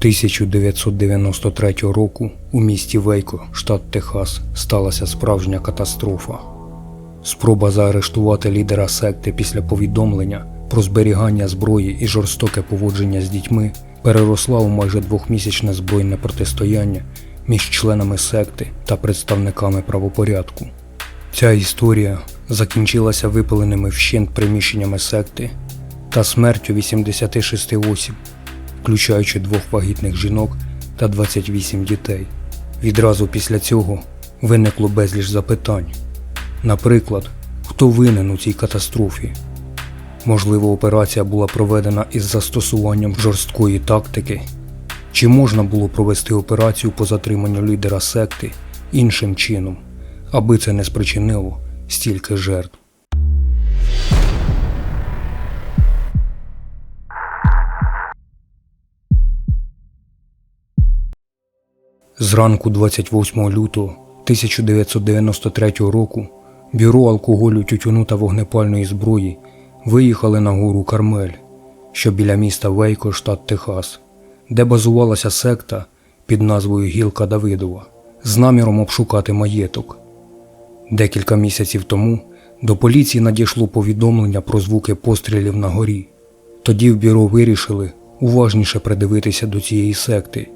1993 року у місті Вейко, штат Техас, сталася справжня катастрофа. Спроба заарештувати лідера секти після повідомлення про зберігання зброї і жорстоке поводження з дітьми переросла у майже двохмісячне збройне протистояння між членами секти та представниками правопорядку. Ця історія закінчилася випаленими вщент приміщеннями секти та смертю 86 осіб, включаючи двох вагітних жінок та 28 дітей. Відразу після цього виникло безліч запитань. Наприклад, хто винен у цій катастрофі? Можливо, операція була проведена із застосуванням жорсткої тактики? Чи можна було провести операцію по затриманню лідера секти іншим чином, аби це не спричинило стільки жертв? Зранку 28 лютого 1993 року Бюро алкоголю, тютюну та вогнепальної зброї виїхали на гору Кармель, що біля міста Вейко, штат Техас, де базувалася секта під назвою Гілка Давидова з наміром обшукати маєток. Декілька місяців тому до поліції надійшло повідомлення про звуки пострілів на горі. Тоді в бюро вирішили уважніше придивитися до цієї секти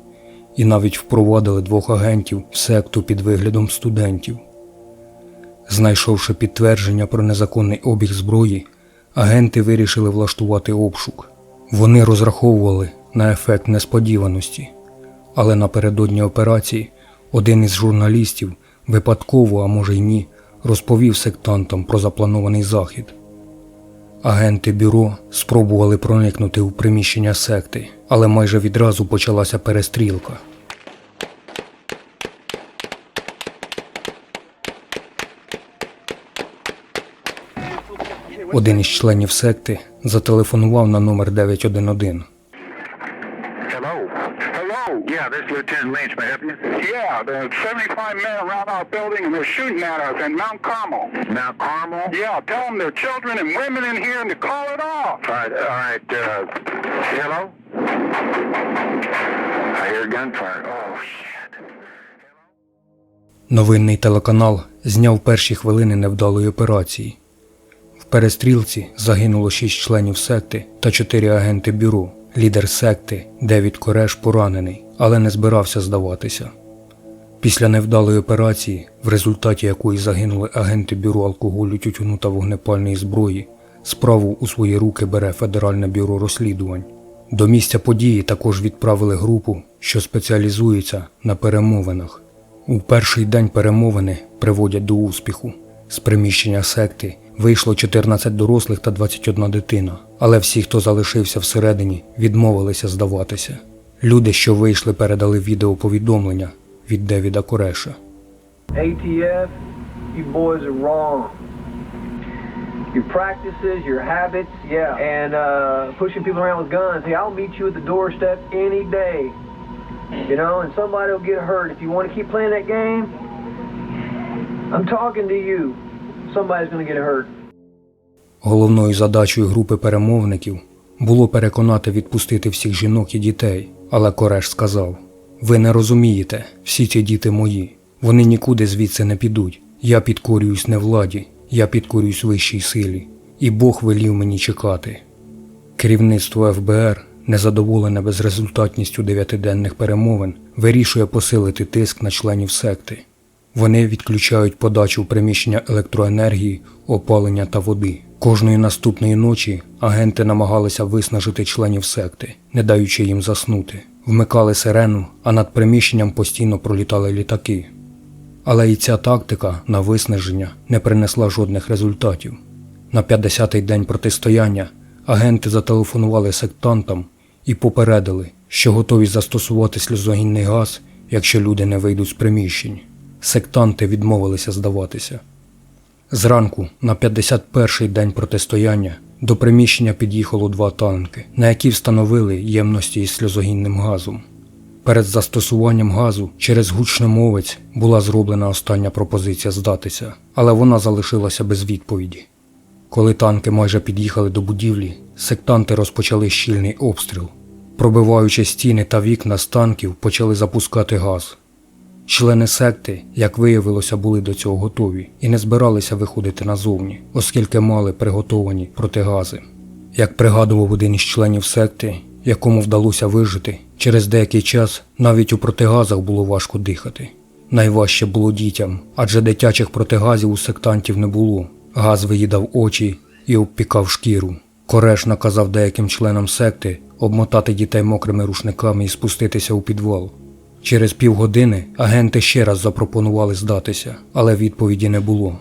і навіть впровадили двох агентів в секту під виглядом студентів. Знайшовши підтвердження про незаконний обіг зброї, агенти вирішили влаштувати обшук. Вони розраховували на ефект несподіваності, але напередодні операції один із журналістів випадково, а може й ні, розповів сектантам про запланований захід. Агенти бюро спробували проникнути у приміщення секти, але майже відразу почалася перестрілка. Один із членів секти зателефонував на номер 911. Hello. Hello. Yeah, this is Lieutenant Lynch. May I help you? Yeah, there's 75 men around our building and they're shooting at us in Mount Carmel. Mount Carmel? Yeah, tell them there are children and women in here and to call it off. All right, all right. Uh, hello? Oh. Новинний телеканал зняв перші хвилини невдалої операції. В перестрілці загинуло шість членів секти та чотири агенти бюро. Лідер секти Девід Кореш поранений, але не збирався здаватися. Після невдалої операції, в результаті якої загинули агенти бюро алкоголю, тютюну та вогнепальної зброї, справу у свої руки бере Федеральне бюро розслідувань. До місця події також відправили групу, що спеціалізується на перемовинах. У перший день перемовини приводять до успіху. З приміщення секти вийшло 14 дорослих та 21 дитина, але всі, хто залишився всередині, відмовилися здаватися. Люди, що вийшли, передали відеоповідомлення від Девіда Кореша. ATF, you boys are wrong. Your practices, your habits, yeah, and uh, pushing people around with guns. Hey, I'll meet you at the doorstep any day. You know, and somebody will get hurt. If you want to keep playing that game, I'm talking to you. Somebody's going to get hurt. Головною задачею групи перемовників було переконати відпустити всіх жінок і дітей, але Кореш сказав: Ви не розумієте, всі ці діти мої, вони нікуди звідси не підуть. Я підкорююсь не владі, я підкорююсь вищій силі, і Бог велів мені чекати. Керівництво ФБР, незадоволене безрезультатністю дев'ятиденних перемовин, вирішує посилити тиск на членів секти. Вони відключають подачу в приміщення електроенергії, опалення та води. Кожної наступної ночі агенти намагалися виснажити членів секти, не даючи їм заснути. Вмикали сирену, а над приміщенням постійно пролітали літаки. Але і ця тактика на виснаження не принесла жодних результатів. На 50-й день протистояння агенти зателефонували сектантам і попередили, що готові застосувати сльозогінний газ, якщо люди не вийдуть з приміщень. Сектанти відмовилися здаватися. Зранку, на 51-й день протистояння, до приміщення під'їхало два танки, на які встановили ємності із сльозогінним газом. Перед застосуванням газу через гучномовець була зроблена остання пропозиція здатися, але вона залишилася без відповіді. Коли танки майже під'їхали до будівлі, сектанти розпочали щільний обстріл. Пробиваючи стіни та вікна з танків, почали запускати газ. Члени секти, як виявилося, були до цього готові і не збиралися виходити назовні, оскільки мали приготовані протигази. Як пригадував один із членів секти, якому вдалося вижити, через деякий час навіть у протигазах було важко дихати. Найважче було дітям, адже дитячих протигазів у сектантів не було. Газ виїдав очі і обпікав шкіру. Кореш наказав деяким членам секти обмотати дітей мокрими рушниками і спуститися у підвал. Через півгодини агенти ще раз запропонували здатися, але відповіді не було.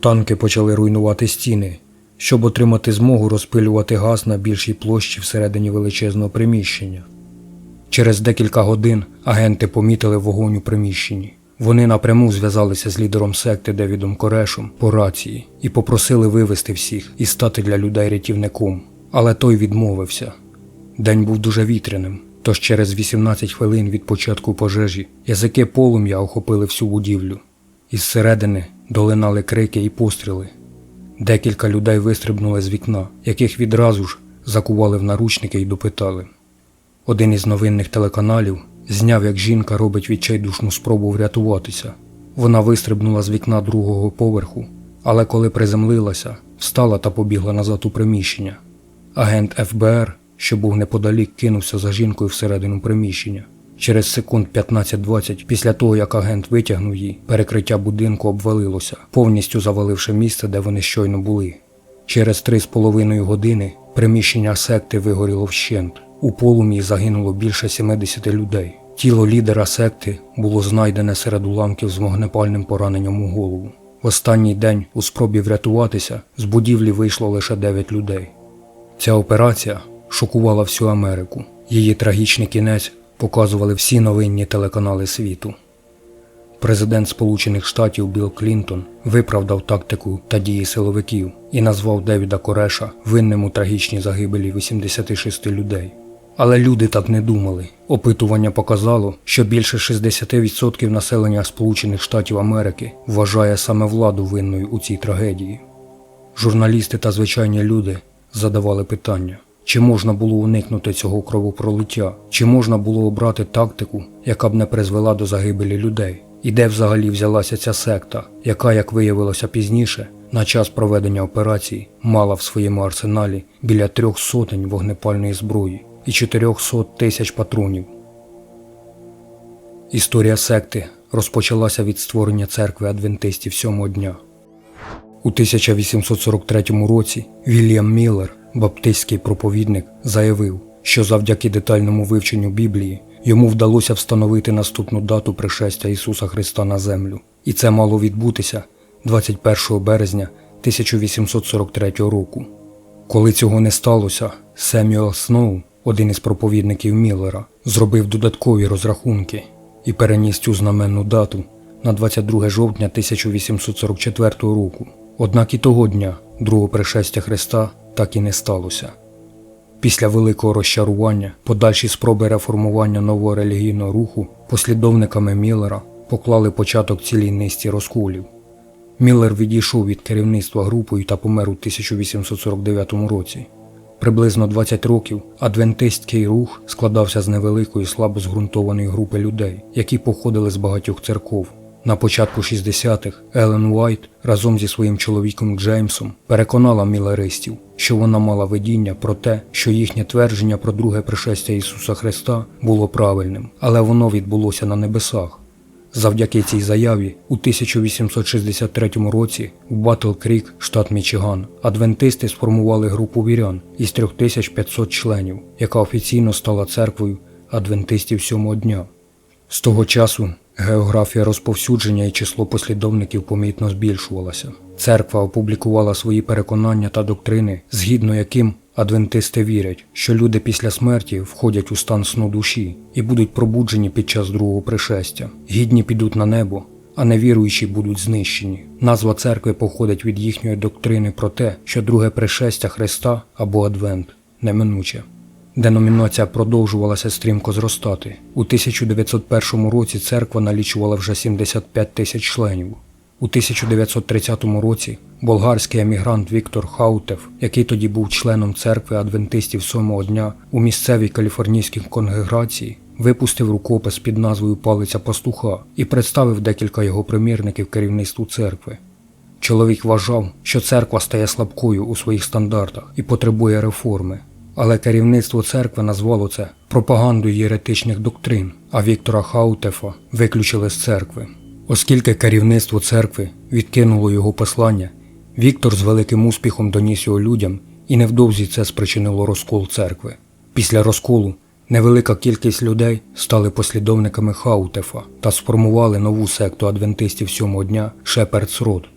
Танки почали руйнувати стіни, щоб отримати змогу розпилювати газ на більшій площі всередині величезного приміщення. Через декілька годин агенти помітили вогонь у приміщенні. Вони напряму зв'язалися з лідером секти Девідом Корешем по рації і попросили вивести всіх і стати для людей рятівником. Але той відмовився. День був дуже вітряним, тож через 18 хвилин від початку пожежі язики полум'я охопили всю будівлю. Із середини долинали крики і постріли. Декілька людей вистрибнули з вікна, яких відразу ж закували в наручники і допитали. Один із новинних телеканалів зняв, як жінка робить відчайдушну спробу врятуватися. Вона вистрибнула з вікна другого поверху, але коли приземлилася, встала та побігла назад у приміщення. Агент ФБР, що був неподалік, кинувся за жінкою всередину приміщення. Через секунд 15-20 після того, як агент витягнув її, перекриття будинку обвалилося, повністю заваливши місце, де вони щойно були. Через три з половиною години приміщення секти вигоріло вщент. У полум'ї загинуло більше 70 людей. Тіло лідера секти було знайдене серед уламків з вогнепальним пораненням у голову. В останній день у спробі врятуватися з будівлі вийшло лише 9 людей. Ця операція шокувала всю Америку. Її трагічний кінець показували всі новинні телеканали світу. Президент Сполучених Штатів Білл Клінтон виправдав тактику та дії силовиків і назвав Девіда Кореша винним у трагічній загибелі 86 людей. Але люди так не думали. Опитування показало, що більше 60% населення Сполучених Штатів Америки вважає саме владу винною у цій трагедії. Журналісти та звичайні люди задавали питання, чи можна було уникнути цього кровопролиття, чи можна було обрати тактику, яка б не призвела до загибелі людей, і де взагалі взялася ця секта, яка, як виявилося пізніше, на час проведення операції мала в своєму арсеналі біля трьох сотень вогнепальної зброї і 400 тисяч патронів. Історія секти розпочалася від створення церкви адвентистів сьомого дня. У 1843 році Вільям Міллер, баптистський проповідник, заявив, що завдяки детальному вивченню Біблії йому вдалося встановити наступну дату пришестя Ісуса Христа на землю, і це мало відбутися 21 березня 1843 року. Коли цього не сталося, Семюел Сноу, один із проповідників Міллера, зробив додаткові розрахунки і переніс цю знаменну дату на 22 жовтня 1844 року. Однак і того дня, другого пришестя Христа, так і не сталося. Після великого розчарування, подальші спроби реформування нового релігійного руху послідовниками Міллера поклали початок цілій низці розколів. Міллер відійшов від керівництва групою та помер у 1849 році. Приблизно 20 років адвентистський рух складався з невеликої слабо зґрунтованої групи людей, які походили з багатьох церков. На початку 60-х Елен Уайт разом зі своїм чоловіком Джеймсом переконала мілеристів, що вона мала видіння про те, що їхнє твердження про друге пришестя Ісуса Христа було правильним, але воно відбулося на небесах. Завдяки цій заяві у 1863 році в Батл Крік, штат Мічиган, адвентисти сформували групу вірян із 3500 членів, яка офіційно стала церквою адвентистів сьомого дня. З того часу географія розповсюдження і число послідовників помітно збільшувалася. Церква опублікувала свої переконання та доктрини, згідно яким адвентисти вірять, що люди після смерті входять у стан сну душі і будуть пробуджені під час другого пришестя. Гідні підуть на небо, а невіруючі будуть знищені. Назва церкви походить від їхньої доктрини про те, що друге пришестя Христа або Адвент неминуче. Деномінація продовжувалася стрімко зростати. У 1901 році церква налічувала вже 75 тисяч членів. У 1930 році болгарський емігрант Віктор Хаутев, який тоді був членом церкви адвентистів сьомого дня у місцевій каліфорнійській конгрегації, випустив рукопис під назвою Палиця пастуха і представив декілька його примірників керівництву церкви. Чоловік вважав, що церква стає слабкою у своїх стандартах і потребує реформи. Але керівництво церкви назвало це пропагандою єретичних доктрин, а Віктора Хаутефа виключили з церкви. Оскільки керівництво церкви відкинуло його послання, Віктор з великим успіхом доніс його людям, і невдовзі це спричинило розкол церкви. Після розколу невелика кількість людей стали послідовниками Хаутефа та сформували нову секту адвентистів сьомого дня Шепердс Род.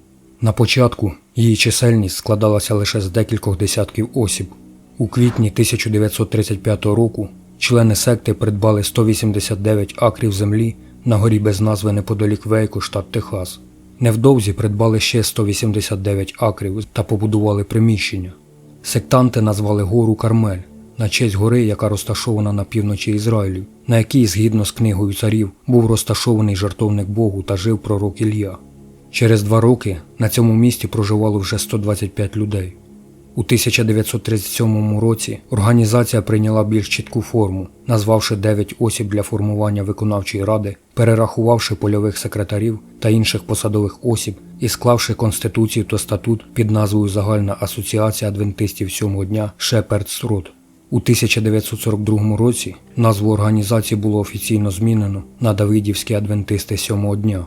На початку її чисельність складалася лише з декількох десятків осіб. У квітні 1935 року члени секти придбали 189 акрів землі на горі без назви неподалік Вейку, штат Техас. Невдовзі придбали ще 189 акрів та побудували приміщення. Сектанти назвали гору Кармель на честь гори, яка розташована на півночі Ізраїлю, на якій, згідно з книгою царів, був розташований жартовник Богу та жив пророк Ілля. Через два роки на цьому місці проживало вже 125 людей. У 1937 році організація прийняла більш чітку форму, назвавши 9 осіб для формування виконавчої ради, перерахувавши польових секретарів та інших посадових осіб і склавши конституцію та статут під назвою Загальна асоціація адвентистів сьомого дня Шепердсрод. У 1942 році назву організації було офіційно змінено на Давидівські адвентисти сьомого дня.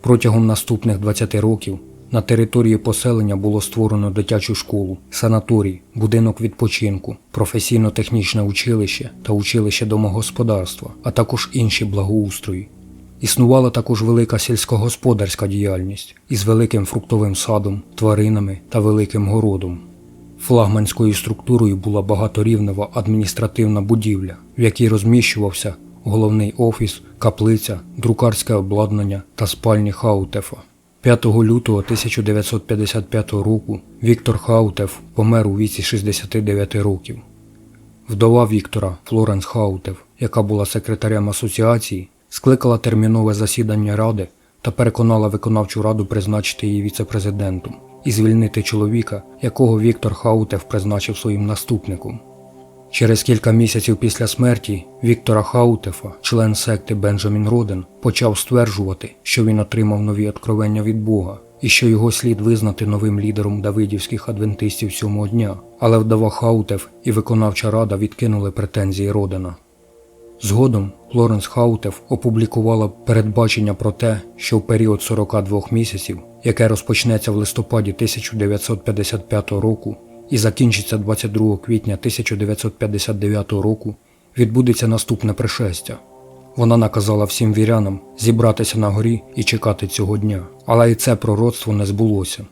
Протягом наступних 20 років на території поселення було створено дитячу школу, санаторій, будинок відпочинку, професійно-технічне училище та училище домогосподарства, а також інші благоустрої. Існувала також велика сільськогосподарська діяльність із великим фруктовим садом, тваринами та великим городом. Флагманською структурою була багаторівнева адміністративна будівля, в якій розміщувався головний офіс, каплиця, друкарське обладнання та спальні Хаутефа. 5 лютого 1955 року Віктор Хаутев помер у віці 69 років. Вдова Віктора Флоренс Хаутев, яка була секретарем асоціації, скликала термінове засідання ради та переконала виконавчу раду призначити її віцепрезидентом і звільнити чоловіка, якого Віктор Хаутев призначив своїм наступником. Через кілька місяців після смерті Віктора Хаутефа, член секти Бенджамін Роден, почав стверджувати, що він отримав нові откровення від Бога і що його слід визнати новим лідером давидівських адвентистів сьомого дня. Але вдова Хаутев і виконавча рада відкинули претензії Родена. Згодом Лоренс Хаутев опублікувала передбачення про те, що в період 42 місяців, яке розпочнеться в листопаді 1955 року і закінчиться 22 квітня 1959 року, відбудеться наступне пришестя. Вона наказала всім вірянам зібратися на горі і чекати цього дня, але і це пророцтво не збулося.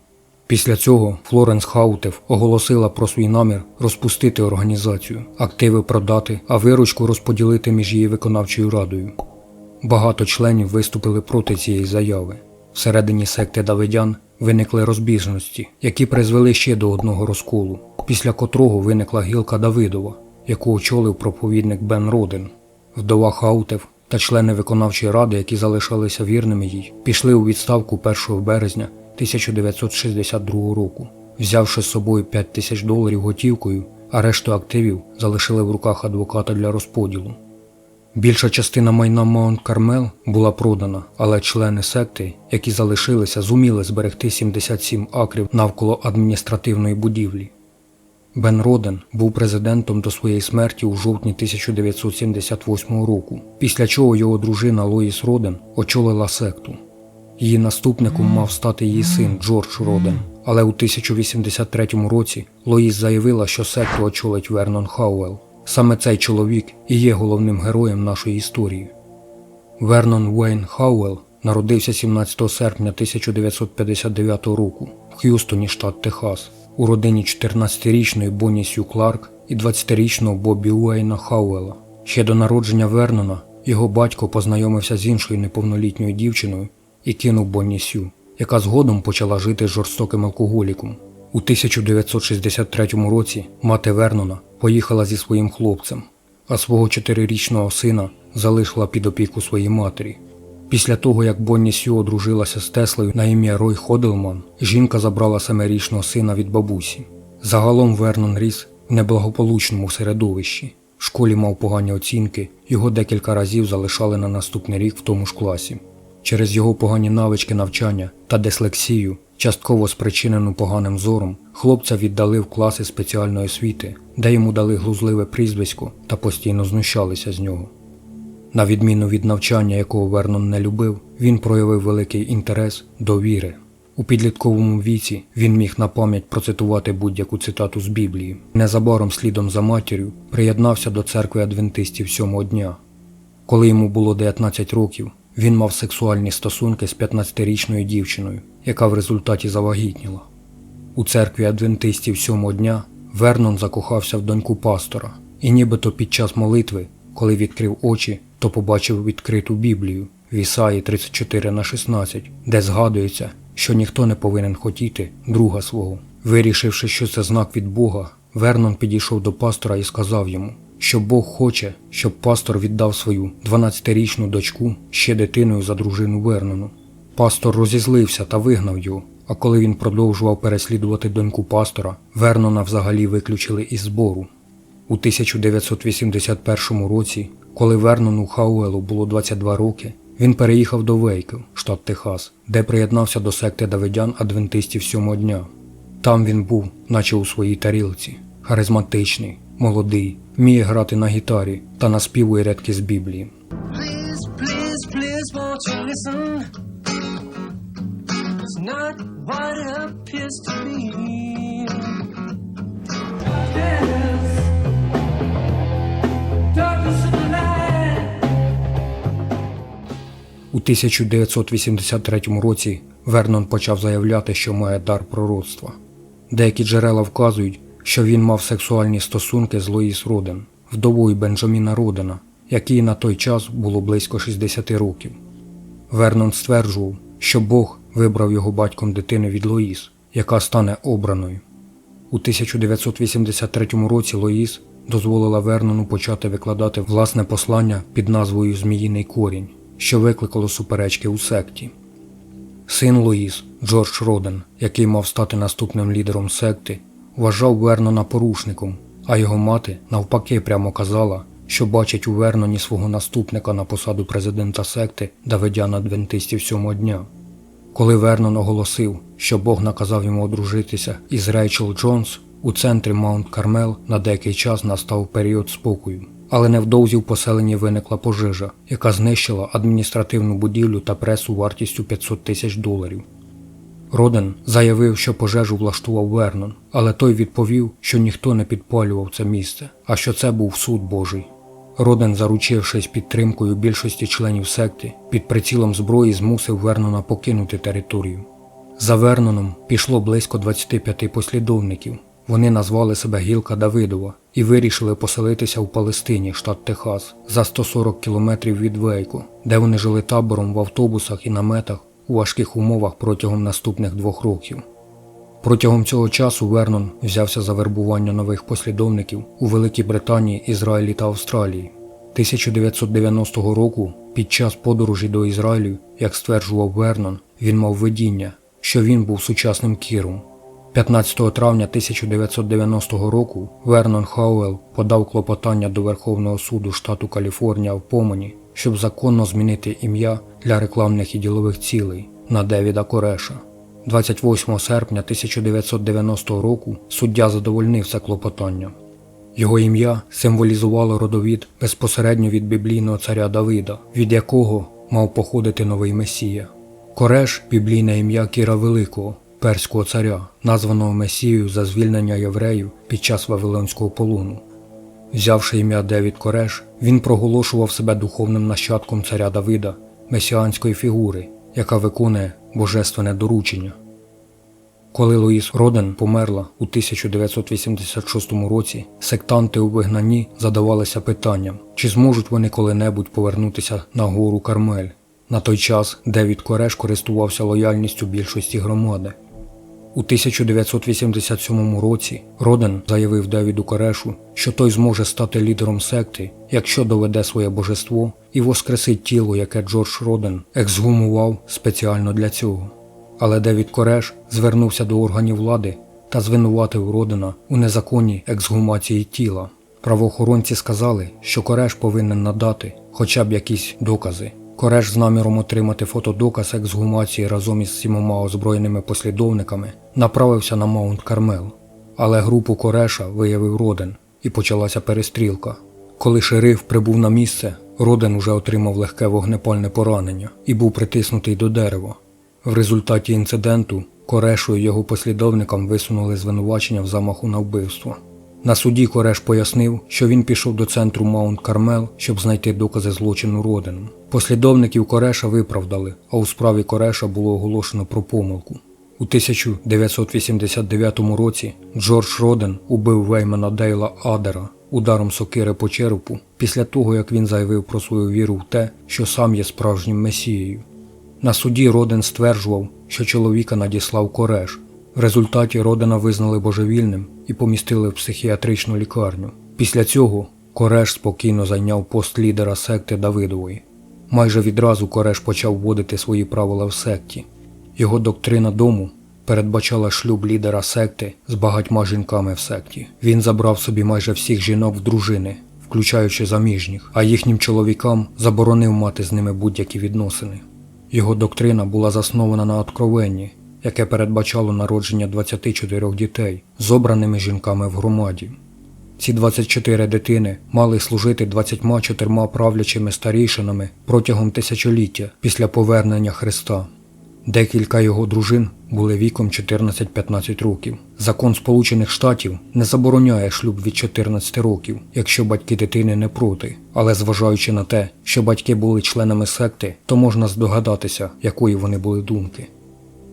Після цього Флоренс Хаутев оголосила про свій намір розпустити організацію, активи продати, а виручку розподілити між її виконавчою радою. Багато членів виступили проти цієї заяви. Всередині секти Давидян виникли розбіжності, які призвели ще до одного розколу, після котрого виникла гілка Давидова, яку очолив проповідник Бен Роден. Вдова Хаутев та члени виконавчої ради, які залишалися вірними їй, пішли у відставку 1 березня 1962 року, взявши з собою 5 тисяч доларів готівкою, а решту активів залишили в руках адвоката для розподілу. Більша частина майна Маунт Кармел була продана, але члени секти, які залишилися, зуміли зберегти 77 акрів навколо адміністративної будівлі. Бен Роден був президентом до своєї смерті у жовтні 1978 року, після чого його дружина Лоїс Роден очолила секту. Її наступником мав стати її син Джордж Роден, але у 1083 році Лоїс заявила, що секту очолить Вернон Хауелл. Саме цей чоловік і є головним героєм нашої історії. Вернон Уейн Хауелл народився 17 серпня 1959 року в Х'юстоні, штат Техас, у родині 14-річної Бонні Сью Кларк і 20-річного Бобі Уейна Хауелла. Ще до народження Вернона його батько познайомився з іншою неповнолітньою дівчиною і кинув Бонні Сью, яка згодом почала жити з жорстоким алкоголіком. У 1963 році мати Вернона поїхала зі своїм хлопцем, а свого чотирирічного сина залишила під опіку своїй матері. Після того, як Бонні Сью одружилася з Теслою на ім'я Рой Ходелман, жінка забрала семирічного сина від бабусі. Загалом Вернон ріс в неблагополучному середовищі. В школі мав погані оцінки, його декілька разів залишали на наступний рік в тому ж класі. Через його погані навички навчання та дислексію, частково спричинену поганим зором, хлопця віддали в класи спеціальної освіти, де йому дали глузливе прізвисько та постійно знущалися з нього. На відміну від навчання, якого Вернон не любив, він проявив великий інтерес до віри. У підлітковому віці він міг на пам'ять процитувати будь-яку цитату з Біблії. Незабаром слідом за матір'ю приєднався до церкви адвентистів сьомого дня. Коли йому було 19 років, він мав сексуальні стосунки з 15-річною дівчиною, яка в результаті завагітніла. У церкві адвентистів сьомого дня Вернон закохався в доньку пастора, і нібито під час молитви, коли відкрив очі, то побачив відкриту Біблію в Ісаї 34 на 16, де згадується, що ніхто не повинен хотіти друга свого. Вирішивши, що це знак від Бога, Вернон підійшов до пастора і сказав йому, що Бог хоче, щоб пастор віддав свою 12-річну дочку ще дитиною за дружину Вернону. Пастор розізлився та вигнав його, а коли він продовжував переслідувати доньку пастора, Вернона взагалі виключили із збору. У 1981 році, коли Вернону Хауелу було 22 роки, він переїхав до Вейкл, штат Техас, де приєднався до секти давидян адвентистів сьомого дня. Там він був, наче у своїй тарілці, харизматичний, молодий, вміє грати на гітарі та наспівує рядки з Біблії. What it appears to be. У 1983 році Вернон почав заявляти, що має дар пророцтва. Деякі джерела вказують, що він мав сексуальні стосунки з Лоїс Роден, вдовою Бенджаміна Родена, якій на той час було близько 60 років. Вернон стверджував, що Бог вибрав його батьком дитини від Лоїс, яка стане обраною. У 1983 році Лоїс дозволила Вернону почати викладати власне послання під назвою Зміїний корінь, що викликало суперечки у секті. Син Лоїс, Джордж Роден, який мав стати наступним лідером секти, вважав Вернона порушником, а його мати навпаки прямо казала, що бачить у Верноні свого наступника на посаду президента секти Давидян Адвентистів сьомого дня. Коли Вернон оголосив, що Бог наказав йому одружитися із Рейчел Джонс, у центрі Маунт Кармел на деякий час настав період спокою. Але невдовзі в поселенні виникла пожежа, яка знищила адміністративну будівлю та пресу вартістю 500 тисяч доларів. Роден заявив, що пожежу влаштував Вернон, але той відповів, що ніхто не підпалював це місце, а що це був суд Божий. Роден, заручившись підтримкою більшості членів секти, під прицілом зброї змусив Вернона покинути територію. За Верноном пішло близько 25 послідовників. Вони назвали себе Гілка Давидова і вирішили поселитися в Палестині, штат Техас, за 140 кілометрів від Вейку, де вони жили табором в автобусах і наметах у важких умовах протягом наступних двох років. Протягом цього часу Вернон взявся за вербування нових послідовників у Великій Британії, Ізраїлі та Австралії. 1990 року, під час подорожі до Ізраїлю, як стверджував Вернон, він мав видіння, що він був сучасним кіром. 15 травня 1990 року Вернон Хауел подав клопотання до Верховного суду штату Каліфорнія в Помані, щоб законно змінити ім'я для рекламних і ділових цілей на Девіда Кореша. 28 серпня 1990 року суддя задовольнив це клопотання. Його ім'я символізувало родовід безпосередньо від біблійного царя Давида, від якого мав походити новий Месія. Кореш біблійне ім'я Кіра Великого, перського царя, названого Месією за звільнення євреїв під час Вавилонського полону. Взявши ім'я Девід Кореш, він проголошував себе духовним нащадком царя Давида, месіанської фігури, яка виконує божественне доручення. Коли Луїс Роден померла у 1986 році, сектанти у вигнанні задавалися питанням, чи зможуть вони коли-небудь повернутися на гору Кармель. На той час Девід Кореш користувався лояльністю більшості громади. У 1987 році Роден заявив Девіду Корешу, що той зможе стати лідером секти, якщо доведе своє божество і воскресить тіло, яке Джордж Роден ексгумував спеціально для цього. Але Девід Кореш звернувся до органів влади та звинуватив Родена у незаконній ексгумації тіла. Правоохоронці сказали, що Кореш повинен надати хоча б якісь докази. Кореш з наміром отримати фотодоказ ексгумації разом із сімома озброєними послідовниками направився на Маунт Кармел. Але групу Кореша виявив Роден і почалася перестрілка. Коли шериф прибув на місце, Роден уже отримав легке вогнепальне поранення і був притиснутий до дерева. В результаті інциденту Корешу і його послідовникам висунули звинувачення в замаху на вбивство. На суді Кореш пояснив, що він пішов до центру Маунт Кармел, щоб знайти докази злочину Роденом. Послідовників Кореша виправдали, а у справі Кореша було оголошено про помилку. У 1989 році Джордж Роден убив Веймана Дейла Адера ударом сокири по черепу після того, як він заявив про свою віру в те, що сам є справжнім месією. На суді Роден стверджував, що чоловіка надіслав Кореш. В результаті Родена визнали божевільним і помістили в психіатричну лікарню. Після цього Кореш спокійно зайняв пост лідера секти Давидової. Майже відразу Кореш почав вводити свої правила в секті. Його доктрина дому передбачала шлюб лідера секти з багатьма жінками в секті. Він забрав собі майже всіх жінок в дружини, включаючи заміжніх, а їхнім чоловікам заборонив мати з ними будь-які відносини. Його доктрина була заснована на откровенні, яке передбачало народження 24 дітей з обраними жінками в громаді. Ці 24 дитини мали служити 24 правлячими старійшинами протягом тисячоліття після повернення Христа. Декілька його дружин були віком 14-15 років. Закон Сполучених Штатів не забороняє шлюб від 14 років, якщо батьки дитини не проти. Але зважаючи на те, що батьки були членами секти, то можна здогадатися, якої вони були думки.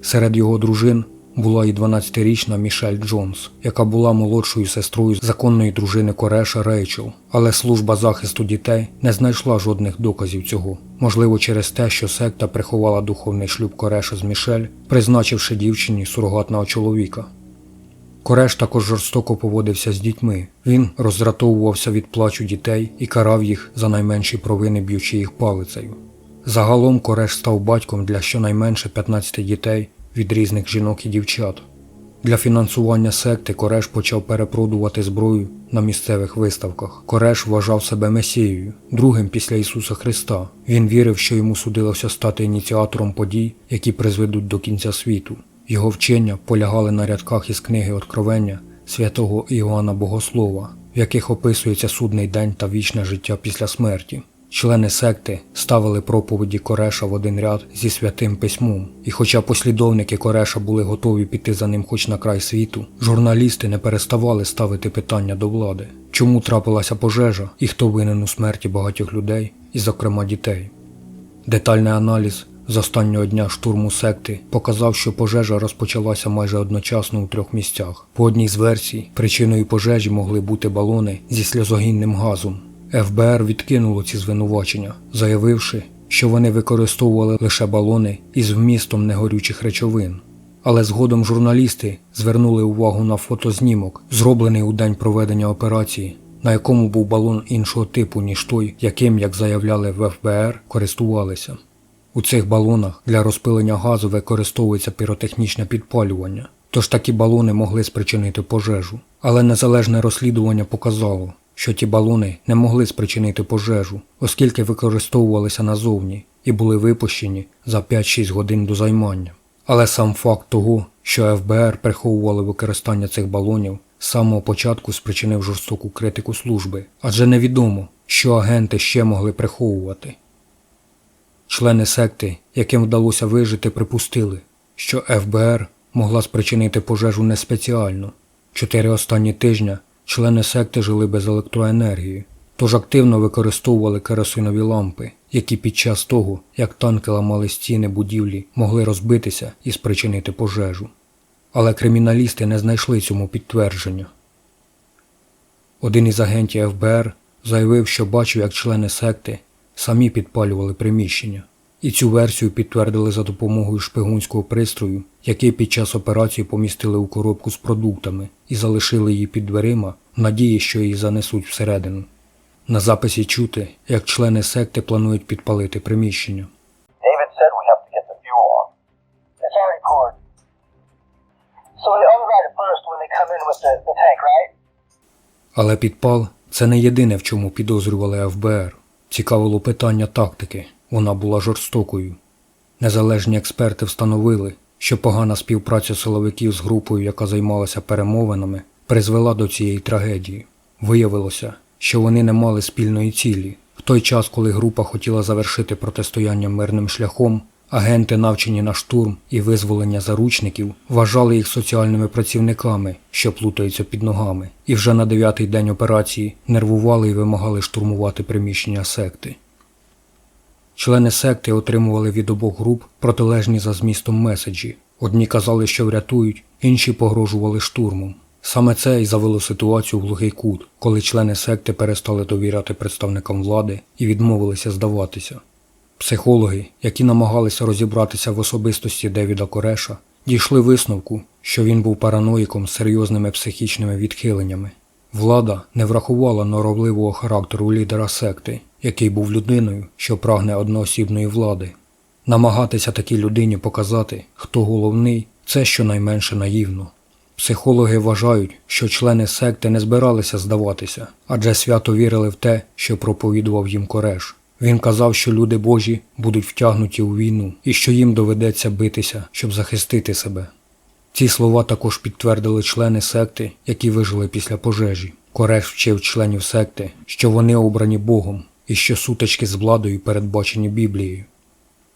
Серед його дружин була і 12-річна Мішель Джонс, яка була молодшою сестрою законної дружини Кореша Рейчел, але служба захисту дітей не знайшла жодних доказів цього. Можливо, через те, що секта приховала духовний шлюб Кореша з Мішель, призначивши дівчині сурогатного чоловіка. Кореш також жорстоко поводився з дітьми. Він роздратовувався від плачу дітей і карав їх за найменші провини, б'ючи їх палицею. Загалом Кореш став батьком для щонайменше 15 дітей від різних жінок і дівчат. Для фінансування секти Кореш почав перепродувати зброю на місцевих виставках. Кореш вважав себе месією, другим після Ісуса Христа. Він вірив, що йому судилося стати ініціатором подій, які призведуть до кінця світу. Його вчення полягали на рядках із книги Откровення святого Іоанна Богослова, в яких описується судний день та вічне життя після смерті. Члени секти ставили проповіді Кореша в один ряд зі святим письмом, і хоча послідовники Кореша були готові піти за ним хоч на край світу, журналісти не переставали ставити питання до влади, чому трапилася пожежа і хто винен у смерті багатьох людей, і, зокрема, дітей. Детальний аналіз з останнього дня штурму секти показав, що пожежа розпочалася майже одночасно у трьох місцях. По одній з версій, причиною пожежі могли бути балони зі сльозогінним газом. ФБР відкинуло ці звинувачення, заявивши, що вони використовували лише балони із вмістом негорючих речовин. Але згодом журналісти звернули увагу на фотознімок, зроблений у день проведення операції, на якому був балон іншого типу, ніж той, яким, як заявляли в ФБР, користувалися. У цих балонах для розпилення газу використовується піротехнічне підпалювання, тож такі балони могли спричинити пожежу. Але незалежне розслідування показало, що ті балони не могли спричинити пожежу, оскільки використовувалися назовні і були випущені за 5-6 годин до займання. Але сам факт того, що ФБР приховували використання цих балонів, з самого початку спричинив жорстоку критику служби, адже невідомо, що агенти ще могли приховувати. Члени секти, яким вдалося вижити, припустили, що ФБР могла спричинити пожежу не спеціально. Чотири останні тижня члени секти жили без електроенергії, тож активно використовували керосинові лампи, які під час того, як танки ламали стіни будівлі, могли розбитися і спричинити пожежу. Але криміналісти не знайшли цьому підтвердження. Один із агентів ФБР заявив, що бачив, як члени секти самі підпалювали приміщення, і цю версію підтвердили за допомогою шпигунського пристрою, який під час операції помістили у коробку з продуктами і залишили її під дверима в надії, що її занесуть всередину. На записі чути, як члени секти планують підпалити приміщення. Але підпал це не єдине, в чому підозрювали ФБР. Цікавило питання тактики, вона була жорстокою. Незалежні експерти встановили, що погана співпраця силовиків з групою, яка займалася перемовинами, призвела до цієї трагедії. Виявилося, що вони не мали спільної цілі. В той час, коли група хотіла завершити протистояння мирним шляхом, агенти, навчені на штурм і визволення заручників, вважали їх соціальними працівниками, що плутаються під ногами, і вже на дев'ятий день операції нервували і вимагали штурмувати приміщення секти. Члени секти отримували від обох груп протилежні за змістом меседжі. Одні казали, що врятують, інші погрожували штурмом. Саме це і завело ситуацію в глухий кут, коли члени секти перестали довіряти представникам влади і відмовилися здаватися. Психологи, які намагалися розібратися в особистості Девіда Кореша, дійшли висновку, що він був параноїком з серйозними психічними відхиленнями. Влада не врахувала норовливого характеру лідера секти, який був людиною, що прагне одноосібної влади. Намагатися такій людині показати, хто головний, це щонайменше наївно. Психологи вважають, що члени секти не збиралися здаватися, адже свято вірили в те, що проповідував їм Кореш. Він казав, що люди Божі будуть втягнуті у війну і що їм доведеться битися, щоб захистити себе. Ці слова також підтвердили члени секти, які вижили після пожежі. Кореш вчив членів секти, що вони обрані Богом і що сутички з владою передбачені Біблією.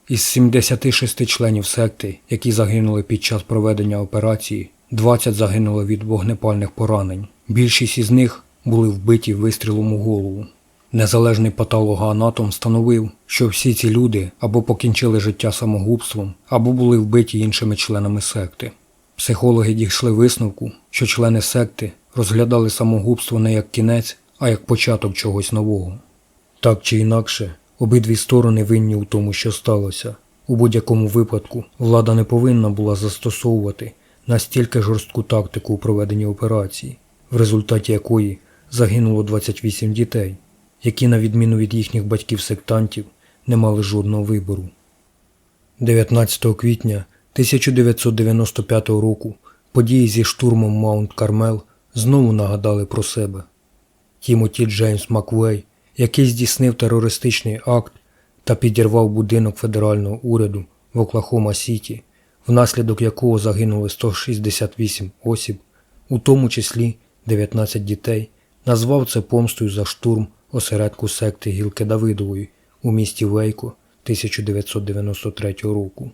Із 76 членів секти, які загинули під час проведення операції, 20 загинули від вогнепальних поранень. Більшість із них були вбиті вистрілом у голову. Незалежний патологоанатом встановив, що всі ці люди або покінчили життя самогубством, або були вбиті іншими членами секти. Психологи дійшли висновку, що члени секти розглядали самогубство не як кінець, а як початок чогось нового. Так чи інакше, обидві сторони винні у тому, що сталося. У будь-якому випадку влада не повинна була застосовувати настільки жорстку тактику у проведенні операції, в результаті якої загинуло 28 дітей, які, на відміну від їхніх батьків-сектантів, не мали жодного вибору. 19 квітня 1995 року події зі штурмом Маунт Кармел знову нагадали про себе. Тімоті Джеймс Маквей, який здійснив терористичний акт та підірвав будинок федерального уряду в Оклахома Сіті, внаслідок якого загинули 168 осіб, у тому числі 19 дітей, назвав це помстою за штурм осередку секти Гілки Давидової у місті Вейко 1993 року.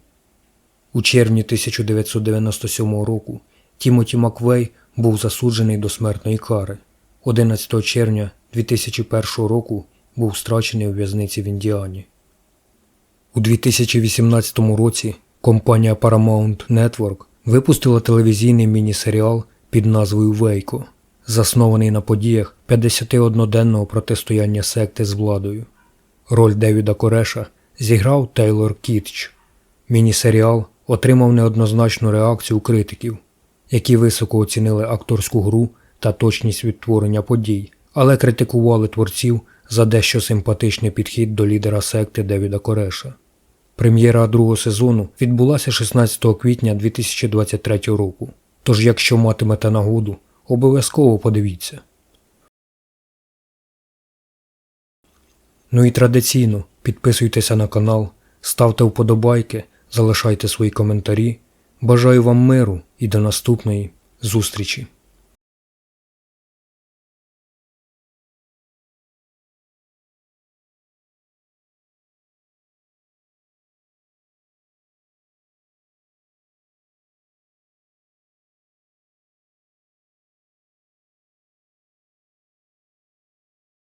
У червні 1997 року Тімоті Маквей був засуджений до смертної кари. 11 червня 2001 року був страчений у в'язниці в Індіані. У 2018 році компанія Paramount Network випустила телевізійний міні-серіал під назвою Вейко, заснований на подіях 51-денного протистояння секти з владою. Роль Девіда Кореша зіграв Тейлор Кітч. Міні-серіал отримав неоднозначну реакцію критиків, які високо оцінили акторську гру та точність відтворення подій, але критикували творців за дещо симпатичний підхід до лідера секти Девіда Кореша. Прем'єра другого сезону відбулася 16 квітня 2023 року. Тож, якщо матимете нагоду, обов'язково подивіться. Ну і традиційно підписуйтеся на канал, ставте вподобайки, залишайте свої коментарі. Бажаю вам миру і до наступної зустрічі!